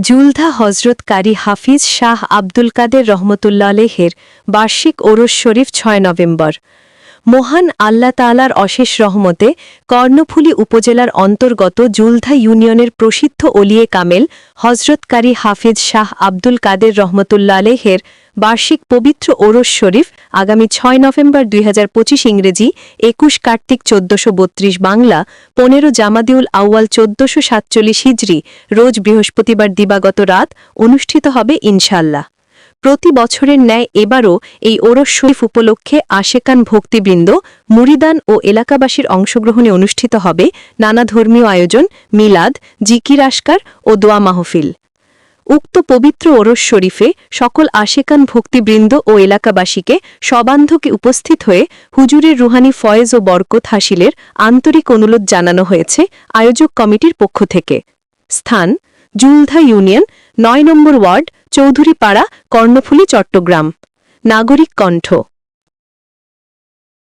জুলধা হজরত কারি হাফিজ শাহ আব্দুল কাদের রহমতুল্লা বার্ষিক ওরস শরীফ ছয় নভেম্বর। মহান আল্লাহ তালার অশেষ রহমতে কর্ণফুলী উপজেলার অন্তর্গত জুলধা ইউনিয়নের প্রসিদ্ধ অলিয়ে কামেল হজরতকারী হাফিজ শাহ আব্দুল কাদের রহমতুল্লা আলেহের বার্ষিক পবিত্র ওরস শরীফ আগামী ছয় নভেম্বর দুই হাজার পঁচিশ ইংরেজি, একুশ কার্তিক চোদ্দশো বাংলা, পনেরো জামাদিউল আউয়াল চোদ্দশো সাতচল্লিশ হিজড়ি রোজ বৃহস্পতিবার দিবাগত রাত অনুষ্ঠিত হবে ইনশাল্লাহ প্রতি বছরের ন্যায় এবারও এই ওরস শরীফ উপলক্ষে আশেকান ভক্তিবৃন্দ, মুরিদান ও এলাকাবাসীর অংশগ্রহণে অনুষ্ঠিত হবে নানা ধর্মীয় আয়োজন, মিলাদ, জিকির আশকার ও দোয়া মাহফিল। উক্ত পবিত্র ওরস শরীফে সকল আশেকান ভক্তিবৃন্দ ও এলাকাবাসীকে সবান্ধকে উপস্থিত হয়ে হুজুরের রুহানি ফয়েজ ও বরকত হাসিলের আন্তরিক অনুরোধ জানানো হয়েছে আয়োজক কমিটির পক্ষ থেকে। স্থান, জুলধা ইউনিয়ন, নয় নম্বর ওয়ার্ড, চৌধুরীপাড়া, কর্ণফুলী, চট্টগ্রাম। নাগরিক কণ্ঠ।